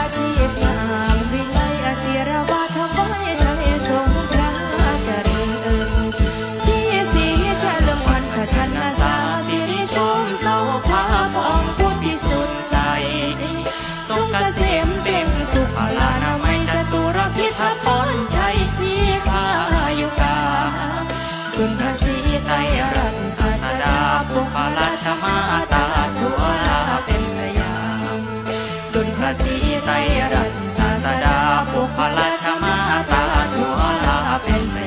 อาชีพงามวิไลอาเสีระบาทไว้ใช้ทรงพระเจริญสีสีเฉลิมันพระชนะสาสิชมเสาภาพองพุทธสุดใสทรงเกษมเป็นสุขลานามัยจตุรพิทปนชัทีพายุกาคุณพระศรีไตรรัตนศสดาปุพพราชมา ดุลพระศรีไตรรัตนศาสดาปุพพลาชมาตาตัวลาเป็น